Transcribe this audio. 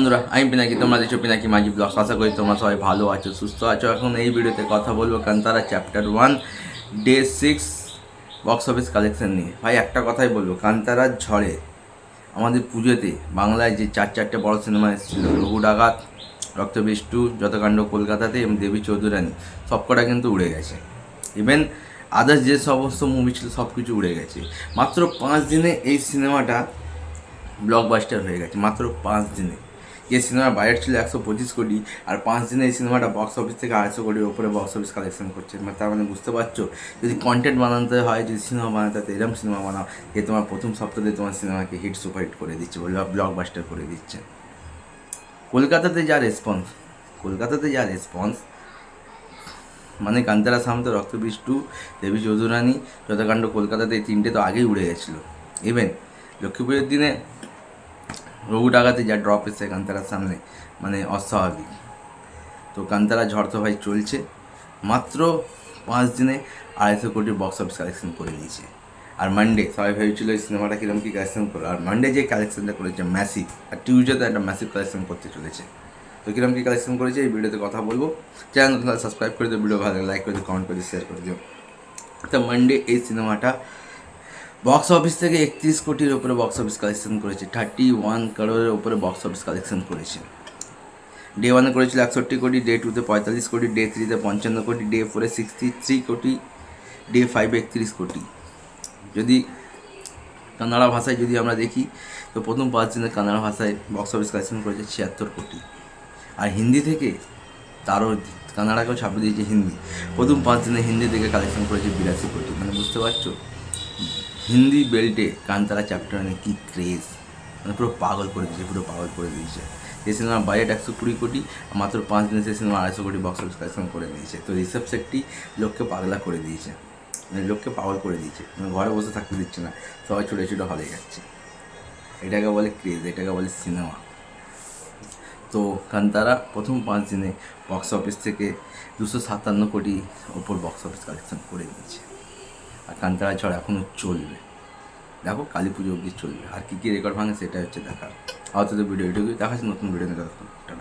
বন্ধুরা, আমি পিনাকি, তোমরা দেখছ পিনাকি মাঝি ব্লগস আশা করি তোমরা সবাই ভালো আছো, সুস্থ আছো। এখন এই ভিডিওতে কথা বলব Kantara chapter one day six box office collection নিয়ে। ভাই, একটা কথাই বলব কান্তারার ঝড়ে আমাদের পুজোতে বাংলায় যে চার চারটে বড় সিনেমা এসেছিল, রঘু ডাকাত, রক্তবিষ্টু, যতকাণ্ড কলকাতাতে, এবং দেবী চৌধুরানী, সবকটা কিন্তু উড়ে গেছে। ইভেন আদার্স যে সমস্ত মুভি ছিল সব কিছু উড়ে গেছে। মাত্র পাঁচ দিনে এই সিনেমাটা ব্লকবাস্টার হয়ে গেছে, মাত্র পাঁচ দিনে। যে সিনেমার বাজেট ছিল একশো পঁচিশ কোটি আর পাঁচ দিনে এই সিনেমাটা বক্স অফিস থেকে আড়াইশো কোটির ওপরে বক্স অফিস কালেকশন করছে। মানে তার মানে বুঝতে পারছ? যদি কন্টেন্ট বানাতে হয়, যদি সিনেমা বানাতে হয় এরকম সিনেমা বানাও। যে তোমার প্রথম সপ্তাহে তোমার সিনেমাকে হিট সুপার হিট করে দিচ্ছে বলে ব্লকবাস্টার করে দিচ্ছে। কলকাতাতে যা রেসপন্স কলকাতাতে যা রেসপন্স মানে কান্তারা সামন্ত রক্তবিষ্টু দেবী চৌধুরানী, যথাকাণ্ড কলকাতাতে এই তিনটে তো আগেই উড়ে গেছিল। ইভেন লক্ষ্মী পুজোর দিনে রঘু ডাকাতে যা ড্রপ এসে কান্তারার সামনে মানে অস্বাভাবিক। তো কান্তারা ঝড় ভাই চলছে, মাত্র পাঁচ দিনে আড়াইশো কোটি বক্স অফিস কালেকশন করে দিয়েছে। আর মানডে সবাই ভেবেছিল এই সিনেমাটা কীরকম কী কালেকশন করল আর মানডে যে কালেকশনটা করেছে ম্যাসিভ আর টিউজডেতে একটা ম্যাসিভ কালেকশন করতে চলেছে। তো কীরকম কী কালেকশন করেছে এই ভিডিওতে কথা বলব। চ্যানেল সাবস্ক্রাইব করে দিও, ভিডিও ভালো লাগে লাইক করে দিও কমেন্ট করে দিও শেয়ার করে দিও। তো মানডে এই সিনেমাটা বক্স অফিস থেকে একত্রিশ কোটির ওপরে বক্স অফিস কালেকশন করেছে। থার্টি ওয়ান কারোরের ওপরে বক্স অফিস কালেকশন করেছে। ডে ওয়ানে করেছিল একষট্টি কোটি ডে টুতে পঁয়তাল্লিশ কোটি ডে থ্রিতে পঞ্চান্ন কোটি ডে ফোরে সিক্সটি থ্রি কোটি ডে ফাইভে একত্রিশ কোটি। যদি কানাড়া ভাষায় যদি আমরা দেখি, তো প্রথম পাঁচ দিনে কানাড়া ভাষায় বক্স অফিস কালেকশন করেছে ছিয়াত্তর কোটি। আর হিন্দি থেকে তারও কানাডাকেও ছাপিয়ে দিয়েছে হিন্দি। প্রথম পাঁচ দিনে হিন্দি থেকে কালেকশন করেছে বিরাশি কোটি। মানে বুঝতে পারছ? হিন্দি বেল্টে কান্তারা চ্যাপ্টার কী ক্রেজ মানে পুরো পাগল করে দিয়েছে, পুরো পাগল করে দিয়েছে। এই সিনেমার বাজেট একশো কুড়ি কোটি মাত্র পাঁচ দিনে সেই সিনেমা আড়াইশো কোটি বক্স অফিস কালেকশন করে দিয়েছে। তো রিসেপ সেটটি লোককে পাগলা করে দিয়েছে। মানে লোককে পাগল করে দিয়েছে। মানে ঘরে বসে থাকতে দিচ্ছে না। সবাই ছোটো ছোটো হলে যাচ্ছে। এটাকে বলে ক্রেজ এটাকে বলে সিনেমা তো কান্তারা প্রথম পাঁচ দিনে বক্স অফিস থেকে দুশো সাতান্ন কোটি ওপর বক্স অফিস কালেকশন করে দিয়েছে। আর কান্তারা ঝড় এখনও চলবে। দেখো কালী পুজো অবধি চলবে। আর কী কী রেকর্ড ভাঙে সেটাই হচ্ছে দেখার। আপাতত ভিডিও এটুকুই। দেখাচ্ছে নতুন ভিডিও টাটা।